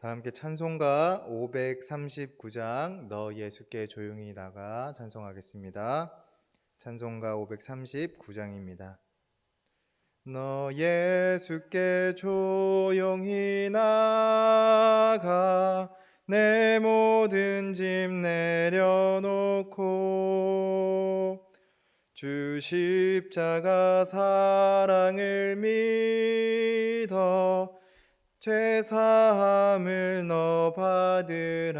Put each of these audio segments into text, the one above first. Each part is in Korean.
다 함께 찬송가 539장 너 예수께 조용히 나가 찬송하겠습니다. 찬송가 539장입니다. 너 예수께 조용히 나가 내 모든 짐 내려놓고 주 십자가 사랑을 믿어 죄 사함을 너 받으라.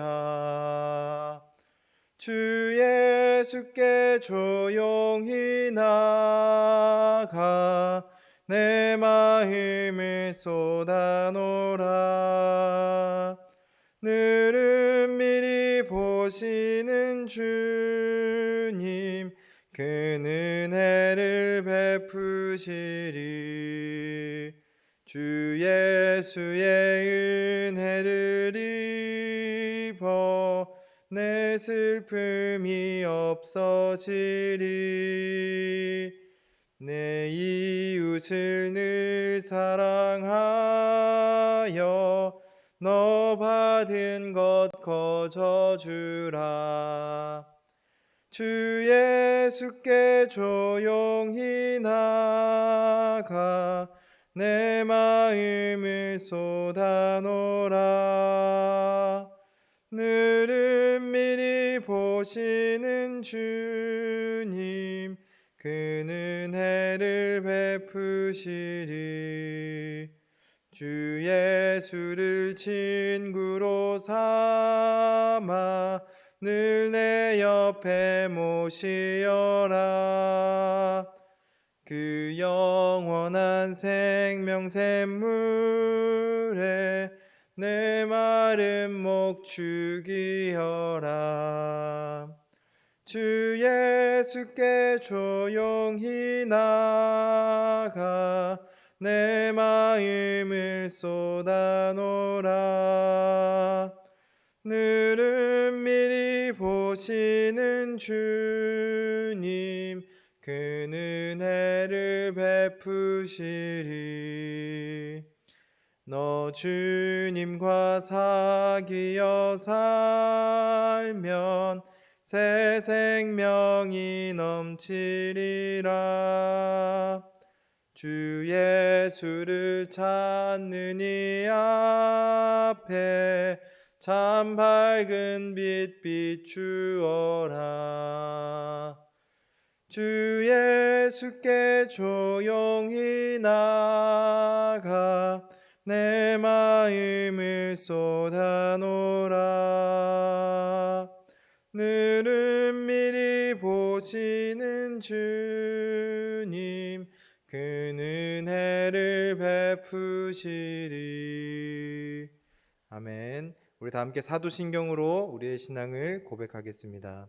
주 예수께 조용히 나가 내 마음을 쏟아놓으라. 늘은 미리 보시는 주님 그 은혜를 베푸시리 주 예수의 은혜를 입어 내 슬픔이 없어지리. 내 이웃을 늘 사랑하여 너 받은 것 거저 주라. 주 예수께 조용히 나가 내 마음을 쏟아놓으라. 늘은 미리 보시는 주님 그 은혜를 베푸시리. 주 예수를 친구로 삼아 늘 내 옆에 모시어라 그 영원한 생명 샘물에 내 마른 목 죽이어라. 주 예수께 조용히 나가 내 마음을 쏟아놓으라. 늘은 미리 보시는 주님 그 은혜를 베푸시리. 너 주님과 사귀어 살면 새 생명이 넘치리라. 주 예수를 찾는 이 앞에 참 밝은 빛 비추어라 주 예수께 조용히 나가 내 마음을 쏟아놓으라. 늘은 미리 보시는 주님 그 은혜를 베푸시리. 아멘. 우리 다 함께 사도신경으로 우리의 신앙을 고백하겠습니다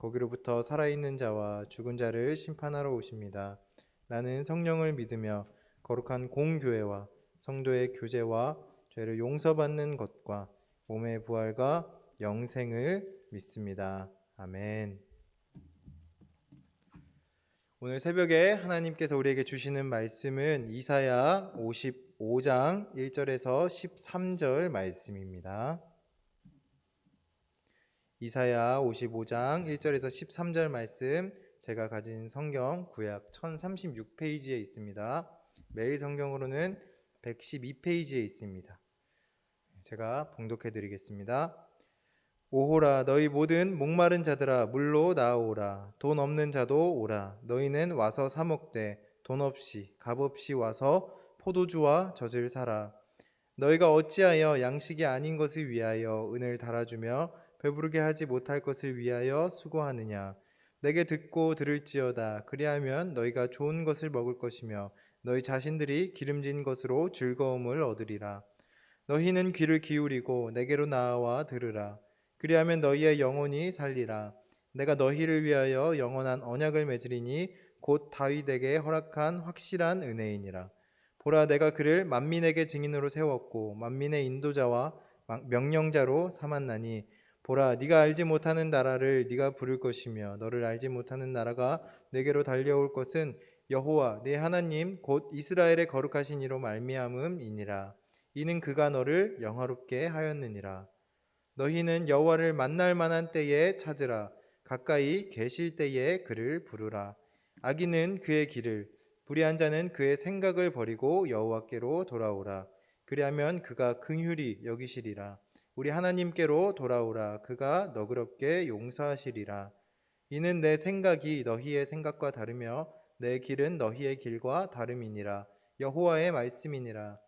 거기로부터 살아있는 자와 죽은 자를 심판하러 오십니다. 나는 성령을 믿으며 거룩한 공교회와 성도의 교제와 죄를 용서받는 것과 몸의 부활과 영생을 믿습니다. 아멘. 오늘 새벽에 하나님께서 우리에게 주시는 말씀은 이사야 55장 1절에서 13절 말씀입니다. 이사야 55장 1절에서 13절 말씀 제가 가진 성경 구약 1036페이지에 있습니다. 매일 성경으로는 112페이지에 있습니다. 제가 봉독해 드리겠습니다. 오호라 너희 모든 목마른 자들아 물로 나오라 돈 없는 자도 오라 너희는 와서 사 먹되 돈 없이 값 없이 와서 포도주와 젖을 사라 너희가 어찌하여 양식이 아닌 것을 위하여 은을 달아주며 배부르게 하지 못할 것을 위하여 수고하느냐 내게 듣고 들을지어다 그리하면 너희가 좋은 것을 먹을 것이며 너희 자신들이 기름진 것으로 즐거움을 얻으리라 너희는 귀를 기울이고 내게로 나와 들으라 그리하면 너희의 영혼이 살리라. 내가 너희를 위하여 영원한 언약을 맺으리니 곧 다윗에게 허락한 확실한 은혜이니라. 보라 내가 그를 만민에게 증인으로 세웠고 만민의 인도자와 명령자로 삼았나니 보라 네가 알지 못하는 나라를 네가 부를 것이며 너를 알지 못하는 나라가 내게로 달려올 것은 여호와 네 하나님 곧 이스라엘의 거룩하신 이로 말미암음이니라. 이는 그가 너를 영화롭게 하였느니라. 너희는 여호와를 만날 만한 때에 찾으라. 가까이 계실 때에 그를 부르라. 악인은 그의 길을 불의한 자는 그의 생각을 버리고 여호와께로 돌아오라. 그리하면 그가 긍휼히 여기시리라 우리 하나님께로 돌아오라. 그가 너그럽게 용서하시리라. 이는 내 생각이 너희의 생각과 다르며 내 길은 너희의 길과 다름이니라. 여호와의 말씀이니라.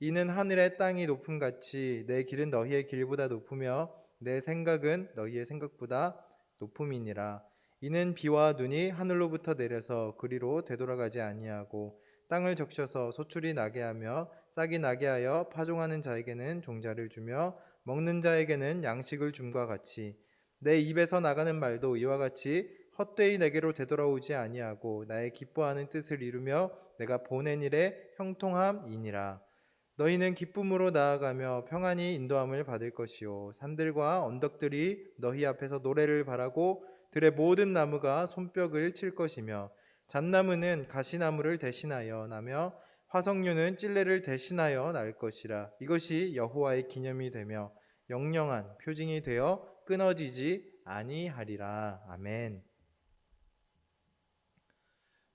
이는 하늘의 땅이 높음 같이 내 길은 너희의 길보다 높으며 내 생각은 너희의 생각보다 높음이니라. 이는 비와 눈이 하늘로부터 내려서 그리로 되돌아가지 아니하고 땅을 적셔서 소출이 나게 하며 싹이 나게 하여 파종하는 자에게는 종자를 주며 먹는 자에게는 양식을 줌과 같이 내 입에서 나가는 말도 이와 같이 헛되이 내게로 되돌아오지 아니하고 나의 기뻐하는 뜻을 이루며 내가 보낸 일에 형통함이니라. 너희는 기쁨으로 나아가며 평안히 인도함을 받을 것이요. 산들과 언덕들이 너희 앞에서 노래를 바라고 들의 모든 나무가 손뼉을 칠 것이며 잣나무는 가시나무를 대신하여 나며 화석류는 찔레를 대신하여 날 것이라. 이것이 여호와의 기념이 되며 영영한 표징이 되어 끊어지지 아니하리라 아멘.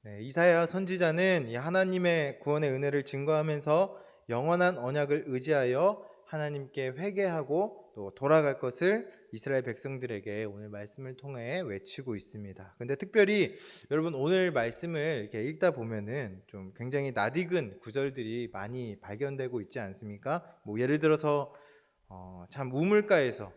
네, 이사야 선지자는 이 하나님의 구원의 은혜를 증거하면서 영원한 언약을 의지하여 하나님께 회개하고 또 돌아갈 것을 이스라엘 백성들에게 오늘 말씀을 통해 외치고 있습니다. 근데 특별히 여러분 오늘 말씀을 이렇게 읽다 보면은 좀 굉장히 낯익은 구절들이 많이 발견되고 있지 않습니까? 뭐 예를 들어서 어, 참 우물가에서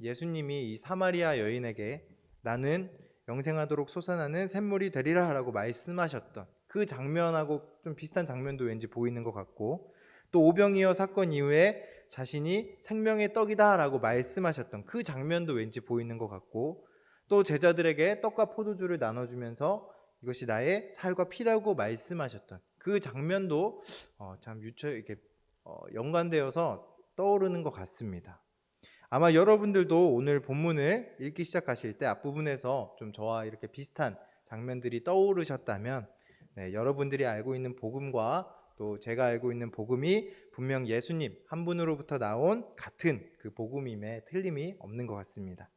예수님이 이 사마리아 여인에게 나는 영생하도록 솟아나는 샘물이 되리라라고 말씀하셨던 그 장면하고 좀 비슷한 장면도 왠지 보이는 것 같고 또 오병이어 사건 이후에 자신이 생명의 떡이다라고 말씀하셨던 그 장면도 왠지 보이는 것 같고 또 제자들에게 떡과 포도주를 나눠주면서 이것이 나의 살과 피라고 말씀하셨던 그 장면도 어, 참 유처 이렇게 어, 연관되어서 떠오르는 것 같습니다. 아마 여러분들도 오늘 본문을 읽기 시작하실 때 앞부분에서 좀 저와 이렇게 비슷한 장면들이 떠오르셨다면 네, 여러분들이 알고 있는 복음과 또 제가 알고 있는 복음이 분명 예수님 한 분으로부터 나온 같은 그 복음임에 틀림이 없는 것 같습니다.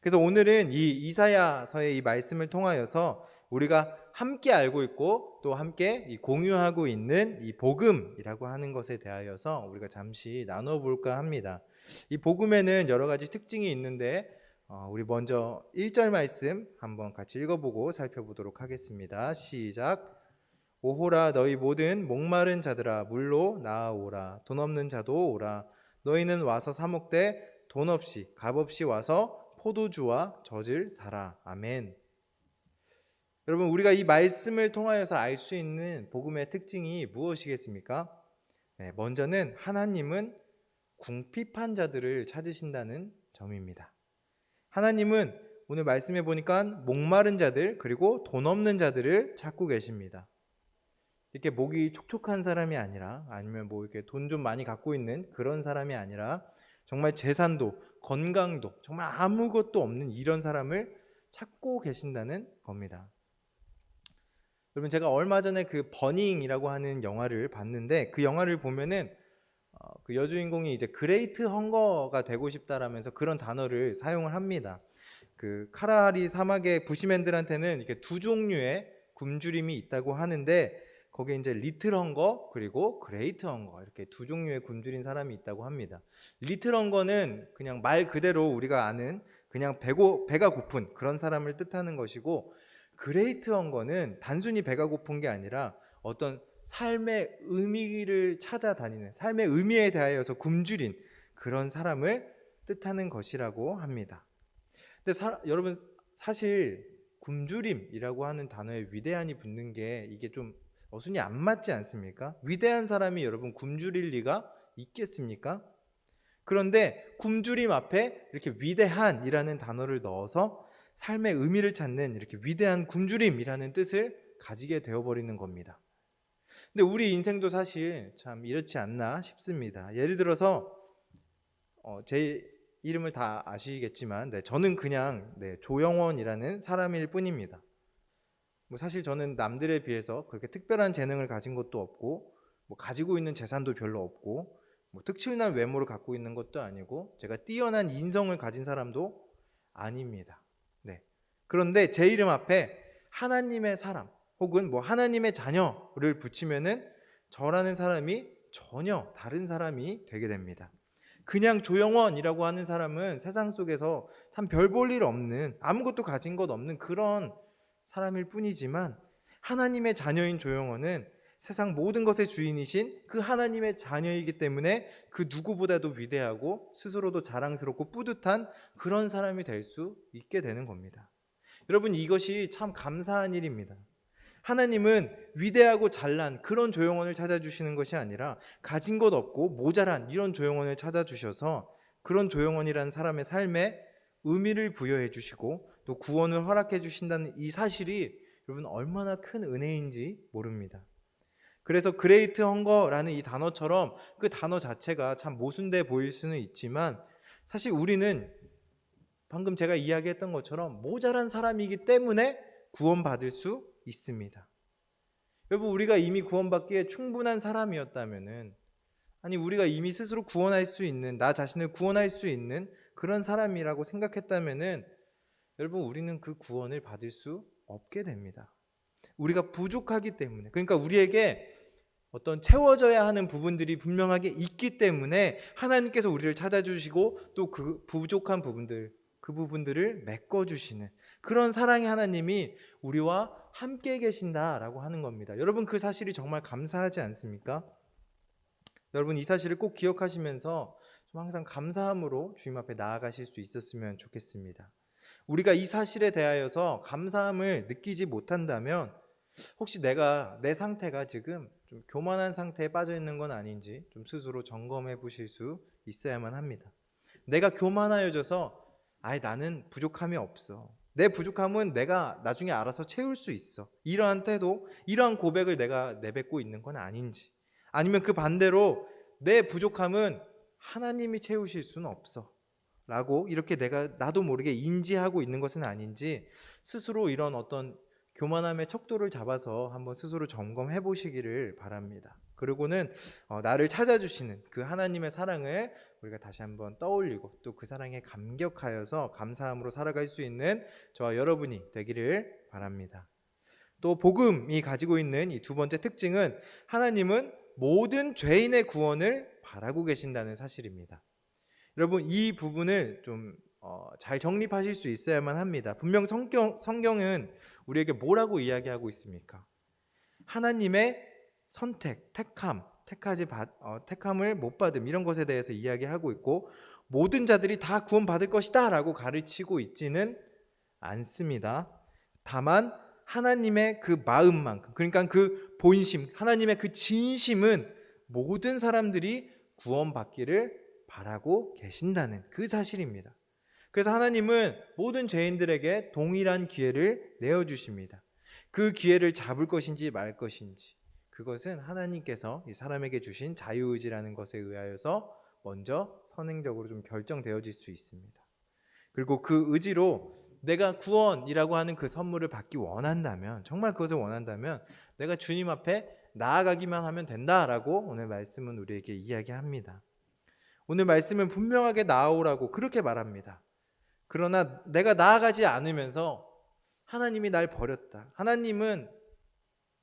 그래서 오늘은 이 이사야서의 이 말씀을 통하여서 우리가 함께 알고 있고 또 함께 공유하고 있는 이 복음이라고 하는 것에 대하여서 우리가 잠시 나눠 볼까 합니다. 이 복음에는 여러 가지 특징이 있는데 어, 우리 먼저 1절 말씀 한번 같이 읽어보고 살펴보도록 하겠습니다. 시작. 오호라 너희 모든 목마른 자들아 물로 나아오라 돈 없는 자도 오라 너희는 와서 사 먹되 돈 없이 값 없이 와서 포도주와 젖을 사라 아멘. 여러분 우리가 이 말씀을 통하여서 알 수 있는 복음의 특징이 무엇이겠습니까? 네, 먼저는 하나님은 궁핍한 자들을 찾으신다는 점입니다. 하나님은 오늘 말씀해 보니까 목마른 자들 그리고 돈 없는 자들을 찾고 계십니다. 이렇게 목이 촉촉한 사람이 아니라 아니면 뭐 이렇게 돈 좀 많이 갖고 있는 그런 사람이 아니라 정말 재산도 건강도 정말 아무것도 없는 이런 사람을 찾고 계신다는 겁니다. 여러분 제가 얼마 전에 그 버닝이라고 하는 영화를 봤는데 그 영화를 보면은 어, 그 여주인공이 이제 그레이트 헝거가 되고 싶다라면서 그런 단어를 사용을 합니다. 그 카라리 사막의 부시맨들한테는 이렇게 두 종류의 굶주림이 있다고 하는데 거기에 이제 리틀 헝거 그리고 그레이트 헝거 이렇게 두 종류의 굶주린 사람이 있다고 합니다. 리틀 헝거는 그냥 말 그대로 우리가 아는 그냥 배고 배가 고픈 그런 사람을 뜻하는 것이고 그레이트 헝거는 단순히 배가 고픈 게 아니라 어떤 삶의 의미를 찾아다니는 삶의 의미에 대하여서 굶주린 그런 사람을 뜻하는 것이라고 합니다. 근데 사, 여러분 사실 굶주림이라고 하는 단어에 위대한이 붙는 게 이게 좀 어순이 안 맞지 않습니까? 위대한 사람이 여러분 굶주릴 리가 있겠습니까? 그런데 굶주림 앞에 이렇게 위대한이라는 단어를 넣어서 삶의 의미를 찾는 이렇게 위대한 굶주림이라는 뜻을 가지게 되어버리는 겁니다. 근데 우리 인생도 사실 참 이렇지 않나 싶습니다. 예를 들어서 어, 제 이름을 다 아시겠지만 네, 저는 그냥 네, 조영원이라는 사람일 뿐입니다. 뭐 사실 저는 남들에 비해서 그렇게 특별한 재능을 가진 것도 없고 뭐 가지고 있는 재산도 별로 없고 뭐 특출난 외모를 갖고 있는 것도 아니고 제가 뛰어난 인성을 가진 사람도 아닙니다. 네. 그런데 제 이름 앞에 하나님의 사람 혹은 뭐 하나님의 자녀를 붙이면은 저라는 사람이 전혀 다른 사람이 되게 됩니다. 그냥 조영원이라고 하는 사람은 세상 속에서 참 별 볼 일 없는 아무것도 가진 것 없는 그런 사람일 뿐이지만 하나님의 자녀인 조영원은 세상 모든 것의 주인이신 그 하나님의 자녀이기 때문에 그 누구보다도 위대하고 스스로도 자랑스럽고 뿌듯한 그런 사람이 될 수 있게 되는 겁니다. 여러분 이것이 참 감사한 일입니다. 하나님은 위대하고 잘난 그런 조용원을 찾아주시는 것이 아니라 가진 것 없고 모자란 이런 조용원을 찾아주셔서 그런 조용원이라는 사람의 삶에 의미를 부여해 주시고 또 구원을 허락해 주신다는 이 사실이 여러분 얼마나 큰 은혜인지 모릅니다. 그래서 그레이트 헝거라는 이 단어처럼 그 단어 자체가 참 모순돼 보일 수는 있지만 사실 우리는 방금 제가 이야기했던 것처럼 모자란 사람이기 때문에 구원받을 수 있습니다. 여러분 우리가 이미 구원받기에 충분한 사람이었다면은 아니 우리가 이미 스스로 구원할 수 있는 나 자신을 구원할 수 있는 그런 사람이라고 생각했다면은 여러분 우리는 그 구원을 받을 수 없게 됩니다. 우리가 부족하기 때문에 그러니까 우리에게 어떤 채워져야 하는 부분들이 분명하게 있기 때문에 하나님께서 우리를 찾아주시고 또 그 부족한 부분들 그 부분들을 메꿔주시는 그런 사랑의 하나님이 우리와 함께 계신다라고 하는 겁니다. 여러분 그 사실이 정말 감사하지 않습니까? 여러분 이 사실을 꼭 기억하시면서 좀 항상 감사함으로 주님 앞에 나아가실 수 있었으면 좋겠습니다. 우리가 이 사실에 대하여서 감사함을 느끼지 못한다면 혹시 내가 내 상태가 지금 좀 교만한 상태에 빠져 있는 건 아닌지 좀 스스로 점검해 보실 수 있어야만 합니다. 내가 교만하여져서 아예 나는 부족함이 없어. 내 부족함은 내가 나중에 알아서 채울 수 있어. 이러한 태도, 이러한 고백을 내가 내뱉고 있는 건 아닌지. 아니면 그 반대로 내 부족함은 하나님이 채우실 수는 없어. 라고 이렇게 내가 나도 모르게 인지하고 있는 것은 아닌지 스스로 이런 어떤 교만함의 척도를 잡아서 한번 스스로 점검해 보시기를 바랍니다. 그리고는 어, 나를 찾아주시는 그 하나님의 사랑을 우리가 다시 한번 떠올리고 또 그 사랑에 감격하여서 감사함으로 살아갈 수 있는 저와 여러분이 되기를 바랍니다. 또 복음이 가지고 있는 이 두 번째 특징은 하나님은 모든 죄인의 구원을 바라고 계신다는 사실입니다. 여러분 이 부분을 좀 어, 잘 정립하실 수 있어야만 합니다. 분명 성경, 성경은 우리에게 뭐라고 이야기하고 있습니까? 하나님의 선택, 택함, 택하지 받, 어, 택함을 못 받음 이런 것에 대해서 이야기하고 있고 모든 자들이 다 구원받을 것이다라고 가르치고 있지는 않습니다. 다만 하나님의 그 마음만큼 그러니까 그 본심, 하나님의 그 진심은 모든 사람들이 구원받기를 바라고 계신다는 그 사실입니다. 그래서 하나님은 모든 죄인들에게 동일한 기회를 내어 주십니다. 그 기회를 잡을 것인지 말 것인지 그것은 하나님께서 이 사람에게 주신 자유의지라는 것에 의하여서 먼저 선행적으로 좀 결정되어질 수 있습니다. 그리고 그 의지로 내가 구원이라고 하는 그 선물을 받기 원한다면 정말 그것을 원한다면 내가 주님 앞에 나아가기만 하면 된다라고 오늘 말씀은 우리에게 이야기합니다. 오늘 말씀은 분명하게 나오라고 그렇게 말합니다. 그러나 내가 나아가지 않으면서 하나님이 날 버렸다. 하나님은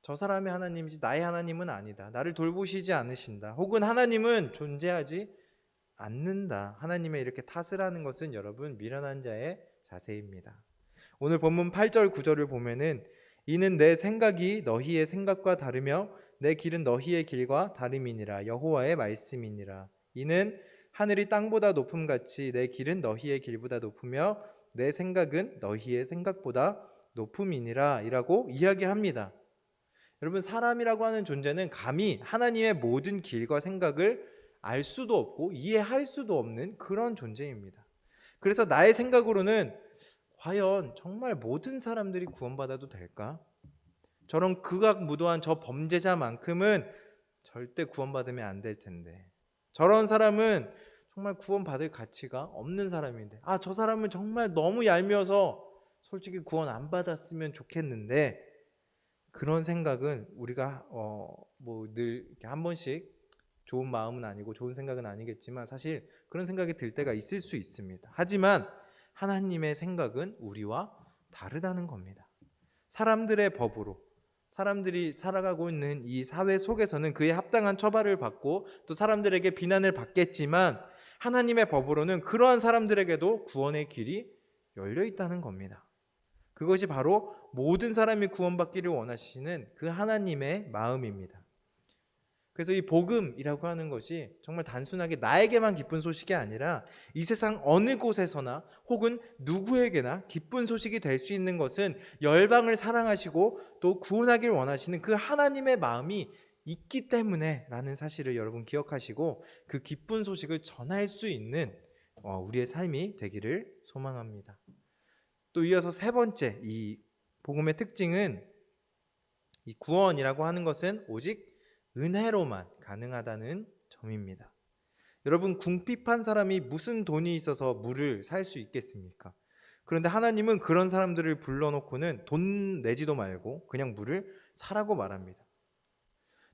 저 사람의 하나님이지 나의 하나님은 아니다. 나를 돌보시지 않으신다. 혹은 하나님은 존재하지 않는다. 하나님의 이렇게 탓을 하는 것은 여러분 미련한 자의 자세입니다. 오늘 본문 8절 9절을 보면은 이는 내 생각이 너희의 생각과 다르며 내 길은 너희의 길과 다름이니라 여호와의 말씀이니라. 이는 하늘이 땅보다 높음 같이 내 길은 너희의 길보다 높으며 내 생각은 너희의 생각보다 높음이니라 이라고 이야기합니다. 여러분 사람이라고 하는 존재는 감히 하나님의 모든 길과 생각을 알 수도 없고 이해할 수도 없는 그런 존재입니다. 그래서 나의 생각으로는 과연 정말 모든 사람들이 구원받아도 될까? 저런 극악무도한 저 범죄자만큼은 절대 구원받으면 안 될 텐데. 저런 사람은 정말 구원받을 가치가 없는 사람인데. 아, 저 사람은 정말 너무 얄미워서 솔직히 구원 안 받았으면 좋겠는데. 그런 생각은 우리가 어 뭐 늘 이렇게 한 번씩 좋은 마음은 아니고 좋은 생각은 아니겠지만 사실 그런 생각이 들 때가 있을 수 있습니다. 하지만 하나님의 생각은 우리와 다르다는 겁니다. 사람들의 법으로 사람들이 살아가고 있는 이 사회 속에서는 그에 합당한 처벌을 받고 또 사람들에게 비난을 받겠지만 하나님의 법으로는 그러한 사람들에게도 구원의 길이 열려 있다는 겁니다. 그것이 바로 모든 사람이 구원받기를 원하시는 그 하나님의 마음입니다. 그래서 이 복음이라고 하는 것이 정말 단순하게 나에게만 기쁜 소식이 아니라 이 세상 어느 곳에서나 혹은 누구에게나 기쁜 소식이 될 수 있는 것은 열방을 사랑하시고 또 구원하길 원하시는 그 하나님의 마음이 있기 때문에 라는 사실을 여러분 기억하시고 그 기쁜 소식을 전할 수 있는 어, 우리의 삶이 되기를 소망합니다. 또 이어서 세 번째 이 복음의 특징은 이 구원이라고 하는 것은 오직 은혜로만 가능하다는 점입니다. 여러분 궁핍한 사람이 무슨 돈이 있어서 물을 살 수 있겠습니까? 그런데 하나님은 그런 사람들을 불러놓고는 돈 내지도 말고 그냥 물을 사라고 말합니다.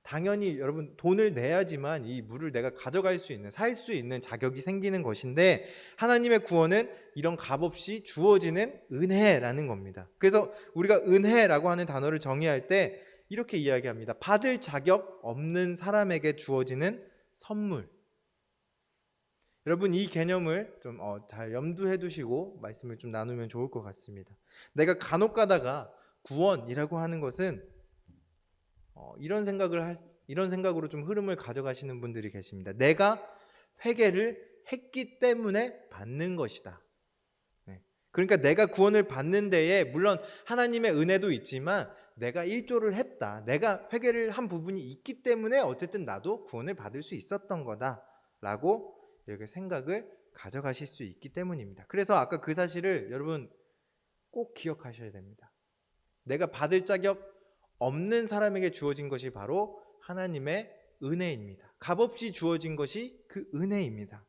당연히 여러분 돈을 내야지만 이 물을 내가 가져갈 수 있는 살 수 있는 자격이 생기는 것인데 하나님의 구원은 이런 값 없이 주어지는 은혜라는 겁니다. 그래서 우리가 은혜라고 하는 단어를 정의할 때 이렇게 이야기합니다. 받을 자격 없는 사람에게 주어지는 선물. 여러분 이 개념을 좀잘 어, 염두해 두시고 말씀을 좀 나누면 좋을 것 같습니다. 내가 간혹 가다가 구원이라고 하는 것은 어, 이런 생각을 하, 이런 생각으로 좀 흐름을 가져가시는 분들이 계십니다. 내가 회개를 했기 때문에 받는 것이다. 네. 그러니까 내가 구원을 받는 데에 물론 하나님의 은혜도 있지만 내가 일조를 했다. 내가 회개를 한 부분이 있기 때문에 어쨌든 나도 구원을 받을 수 있었던 거다라고 이렇게 생각을 가져가실 수 있기 때문입니다. 그래서 아까 그 사실을 여러분 꼭 기억하셔야 됩니다. 내가 받을 자격 없는 사람에게 주어진 것이 바로 하나님의 은혜입니다. 값없이 주어진 것이 그 은혜입니다.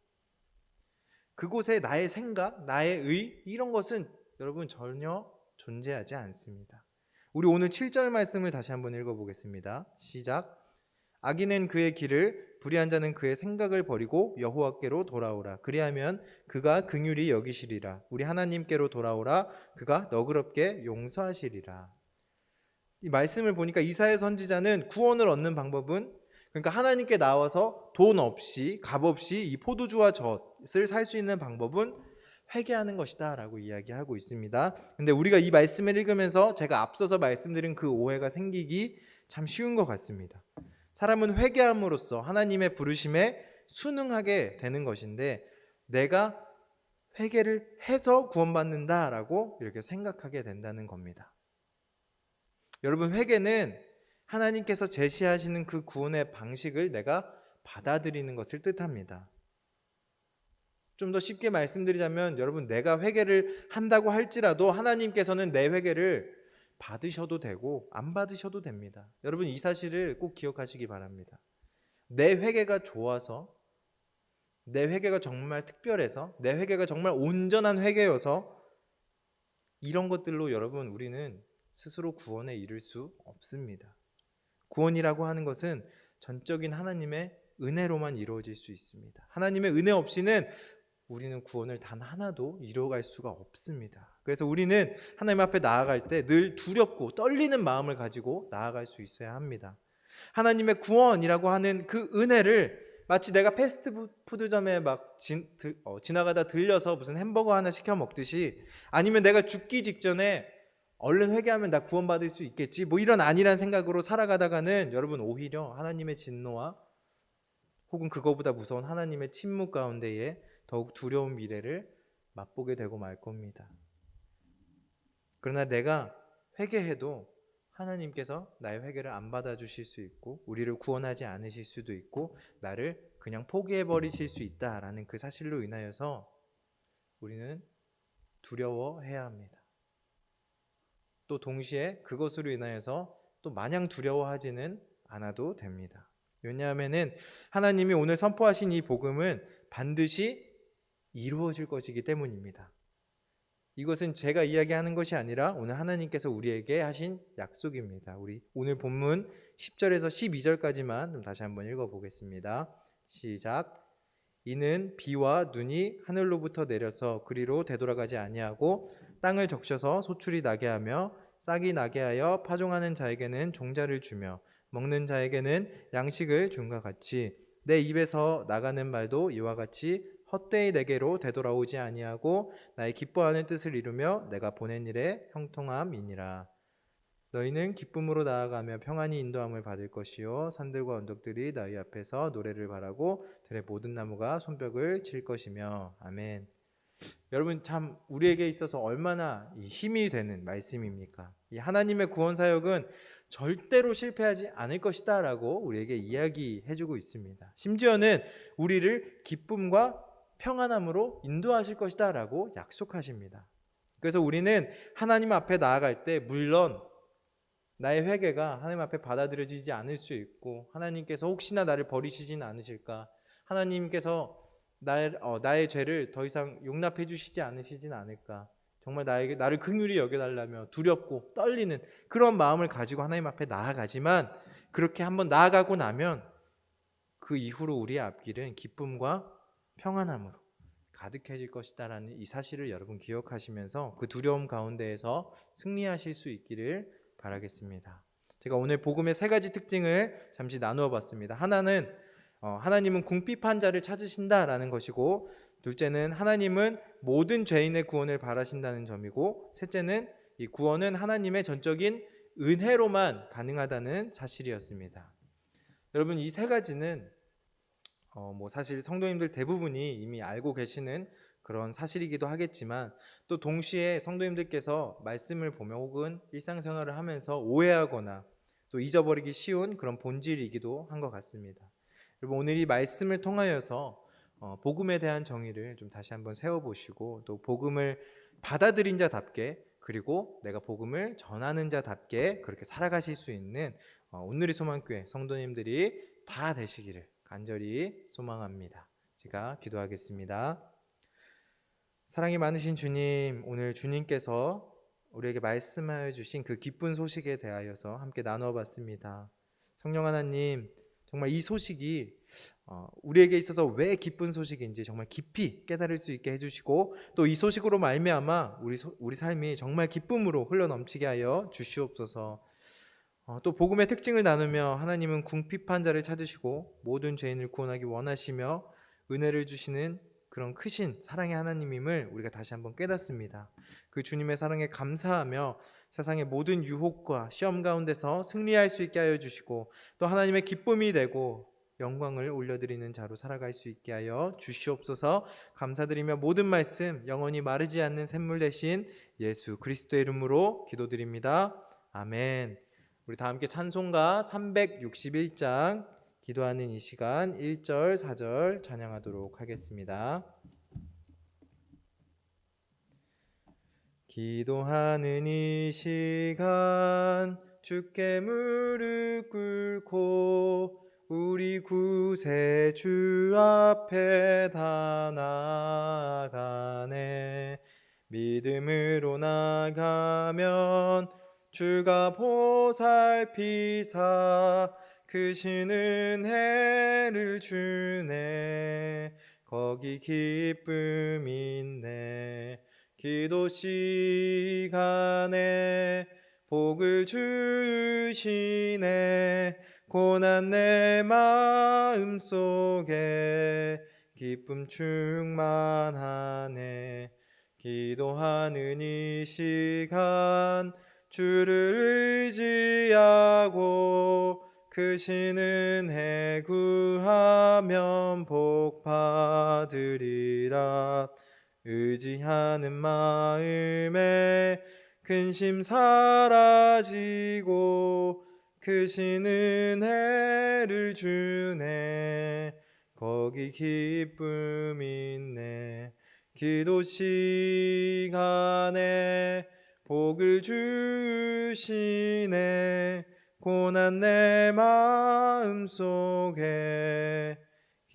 그곳에 나의 생각, 나의 의 이런 것은 여러분 전혀 존재하지 않습니다. 우리 오늘 7절 말씀을 다시 한번 읽어 보겠습니다. 시작. 악인은 그의 길을 불의한 자는 그의 생각을 버리고 여호와께로 돌아오라. 그리하면 그가 긍휼히 여기시리라. 우리 하나님께로 돌아오라. 그가 너그럽게 용서하시리라. 이 말씀을 보니까 이사야 선지자는 구원을 얻는 방법은 그러니까 하나님께 나와서 돈 없이 값 없이 이 포도주와 젖을 살 수 있는 방법은 회개하는 것이다라고 이야기하고 있습니다. 근데 우리가 이 말씀을 읽으면서 제가 앞서서 말씀드린 그 오해가 생기기 참 쉬운 것 같습니다. 사람은 회개함으로써 하나님의 부르심에 순응하게 되는 것인데 내가 회개를 해서 구원받는다라고 이렇게 생각하게 된다는 겁니다. 여러분 회개는 하나님께서 제시하시는 그 구원의 방식을 내가 받아들이는 것을 뜻합니다. 좀 더 쉽게 말씀드리자면 여러분 내가 회개를 한다고 할지라도 하나님께서는 내 회개를 받으셔도 되고 안 받으셔도 됩니다. 여러분 이 사실을 꼭 기억하시기 바랍니다. 내 회개가 좋아서 내 회개가 정말 특별해서 내 회개가 정말 온전한 회개여서 이런 것들로 여러분 우리는 스스로 구원에 이를 수 없습니다. 구원이라고 하는 것은 전적인 하나님의 은혜로만 이루어질 수 있습니다. 하나님의 은혜 없이는 우리는 구원을 단 하나도 이루어갈 수가 없습니다. 그래서 우리는 하나님 앞에 나아갈 때 늘 두렵고 떨리는 마음을 가지고 나아갈 수 있어야 합니다. 하나님의 구원이라고 하는 그 은혜를 마치 내가 패스트푸드점에 막 진, 어, 지나가다 들려서 무슨 햄버거 하나 시켜 먹듯이 아니면 내가 죽기 직전에 얼른 회개하면 나 구원받을 수 있겠지. 뭐 이런 아니란 생각으로 살아가다가는 여러분 오히려 하나님의 진노와 혹은 그거보다 무서운 하나님의 침묵 가운데에 더욱 두려운 미래를 맛보게 되고 말 겁니다. 그러나 내가 회개해도 하나님께서 나의 회개를 안 받아주실 수 있고 우리를 구원하지 않으실 수도 있고 나를 그냥 포기해 버리실 수 있다라는 그 사실로 인하여서 우리는 두려워해야 합니다. 또 동시에 그것으로 인하여서 또 마냥 두려워하지는 않아도 됩니다. 왜냐하면은 하나님이 오늘 선포하신 이 복음은 반드시 이루어질 것이기 때문입니다. 이것은 제가 이야기하는 것이 아니라 오늘 하나님께서 우리에게 하신 약속입니다. 우리 오늘 본문 10절에서 12절까지만 좀 다시 한번 읽어 보겠습니다. 시작. 이는 비와 눈이 하늘로부터 내려서 그리로 되돌아가지 아니하고 땅을 적셔서 소출이 나게 하며 싹이 나게 하여 파종하는 자에게는 종자를 주며 먹는 자에게는 양식을 준과 같이 내 입에서 나가는 말도 이와 같이 헛되이 내게로 되돌아오지 아니하고 나의 기뻐하는 뜻을 이루며 내가 보낸 일에 형통함이니라. 너희는 기쁨으로 나아가며 평안히 인도함을 받을 것이요 산들과 언덕들이 너희 앞에서 노래를 바라고 들의 모든 나무가 손뼉을 칠 것이며 아멘. 여러분 참 우리에게 있어서 얼마나 이 힘이 되는 말씀입니까? 이 하나님의 구원 사역은 절대로 실패하지 않을 것이다라고 우리에게 이야기해 주고 있습니다. 심지어는 우리를 기쁨과 평안함으로 인도하실 것이다라고 약속하십니다. 그래서 우리는 하나님 앞에 나아갈 때 물론 나의 회개가 하나님 앞에 받아들여지지 않을 수 있고 하나님께서 혹시나 나를 버리시진 않으실까 하나님께서 나의, 어, 나의 죄를 더 이상 용납해 주시지 않으시진 않을까 정말 나에게 나를 긍휼히 여겨달라며 두렵고 떨리는 그런 마음을 가지고 하나님 앞에 나아가지만 그렇게 한번 나아가고 나면 그 이후로 우리의 앞길은 기쁨과 평안함으로 가득해질 것이다라는 이 사실을 여러분 기억하시면서 그 두려움 가운데에서 승리하실 수 있기를 바라겠습니다. 제가 오늘 복음의 세 가지 특징을 잠시 나누어 봤습니다. 하나는 어, 하나님은 궁핍한 자를 찾으신다라는 것이고 둘째는 하나님은 모든 죄인의 구원을 바라신다는 점이고 셋째는 이 구원은 하나님의 전적인 은혜로만 가능하다는 사실이었습니다. 여러분 이 세 가지는 어, 뭐 사실 성도님들 대부분이 이미 알고 계시는 그런 사실이기도 하겠지만 또 동시에 성도님들께서 말씀을 보며 혹은 일상생활을 하면서 오해하거나 또 잊어버리기 쉬운 그런 본질이기도 한 것 같습니다. 여러분 오늘 이 말씀을 통하여서 어, 복음에 대한 정의를 좀 다시 한번 세워보시고 또 복음을 받아들인 자답게 그리고 내가 복음을 전하는 자답게 그렇게 살아가실 수 있는 어, 오늘의 소망교회 성도님들이 다 되시기를 간절히 소망합니다. 제가 기도하겠습니다. 사랑이 많으신 주님, 오늘 주님께서 우리에게 말씀하여 주신 그 기쁜 소식에 대하여서 함께 나누어 봤습니다. 성령 하나님, 정말 이 소식이 어, 우리에게 있어서 왜 기쁜 소식인지 정말 깊이 깨달을 수 있게 해주시고 또 이 소식으로 말미암아 우리 우리 삶이 정말 기쁨으로 흘러 넘치게 하여 주시옵소서. 어, 또 복음의 특징을 나누며 하나님은 궁핍한 자를 찾으시고 모든 죄인을 구원하기 원하시며 은혜를 주시는 그런 크신 사랑의 하나님임을 우리가 다시 한번 깨닫습니다. 그 주님의 사랑에 감사하며 세상의 모든 유혹과 시험 가운데서 승리할 수 있게 하여 주시고 또 하나님의 기쁨이 되고 영광을 올려드리는 자로 살아갈 수 있게 하여 주시옵소서 감사드리며 모든 말씀 영원히 마르지 않는 샘물 대신 예수 그리스도의 이름으로 기도드립니다. 아멘. 우리 다 함께 찬송가 361장 기도하는 이 시간 1절 4절 찬양하도록 하겠습니다. 기도하는 이 시간 주께 무릎 꿇고 우리 구세주 앞에 다 나가네. 믿음으로 나가면 주가 보살피사 크신 은혜를 주네. 거기 기쁨 있네 기도 시간에 복을 주시네. 고난 내 마음 속에 기쁨 충만하네. 기도하는 이 시간 주를 의지하고 크신 은혜 구하면 복 받으리라 의지하는 마음에 근심 사라지고 크신 은혜를 주네. 거기 기쁨 있네. 기도 시간에 복을 주시네. 고난 내 마음 속에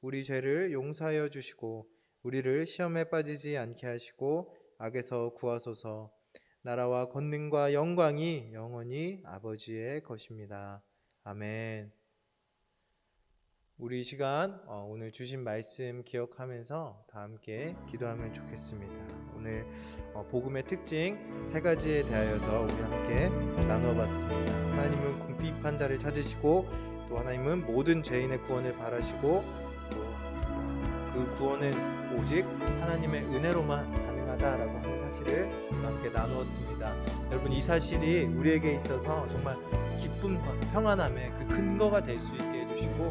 우리 죄를 용서하여 주시고 우리를 시험에 빠지지 않게 하시고 악에서 구하소서. 나라와 권능과 영광이 영원히 아버지의 것입니다. 아멘. 우리 이 시간 어, 오늘 주신 말씀 기억하면서 다 함께 기도하면 좋겠습니다. 오늘 어, 복음의 특징 세 가지에 대하여서 우리 함께 나눠봤습니다. 하나님은 궁핍한 자를 찾으시고 또 하나님은 모든 죄인의 구원을 바라시고 또 그 구원은 오직 하나님의 은혜로만 가능하다라고 하는 사실을 함께 나누었습니다. 여러분 이 사실이 우리에게 있어서 정말 기쁨과 평안함의 그 근거가 될 수 있게 해주시고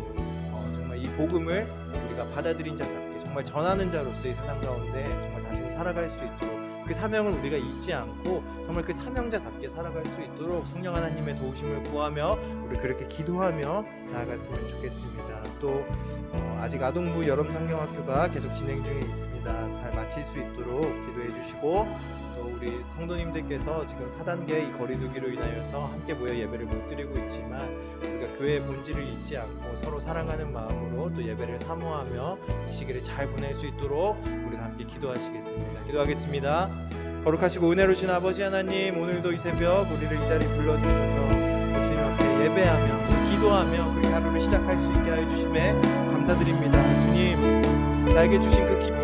어, 정말 이 복음을 우리가 받아들인 자답게 정말 전하는 자로서 이 세상 가운데 정말 다시 살아갈 수 있도록 그 사명을 우리가 잊지 않고 정말 그 사명자답게 살아갈 수 있도록 성령 하나님의 도우심을 구하며 우리 그렇게 기도하며 나아갔으면 좋겠습니다. 또 어, 아직 아동부 여름 상경학교가 계속 진행 중에 있습니다. 잘 마칠 수 있도록 기도해 주시고 또 우리 성도님들께서 지금 4단계 이 거리두기로 인하여서 함께 모여 예배를 못 드리고 있지만 우리가 교회의 본질을 잊지 않고 서로 사랑하는 마음으로 또 예배를 사모하며 이 시기를 잘 보낼 수 있도록 우리 함께 기도하시겠습니다. 기도하겠습니다. 거룩하시고 은혜로우신 아버지 하나님 오늘도 이 새벽 우리를 이 자리에 불러주셔서 또 주님 앞에 예배하며 기도하며 그렇게 하루를 시작할 수 있게 하여 주심에 감사드립니다. 주님 나에게 주신 그 기쁜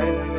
돌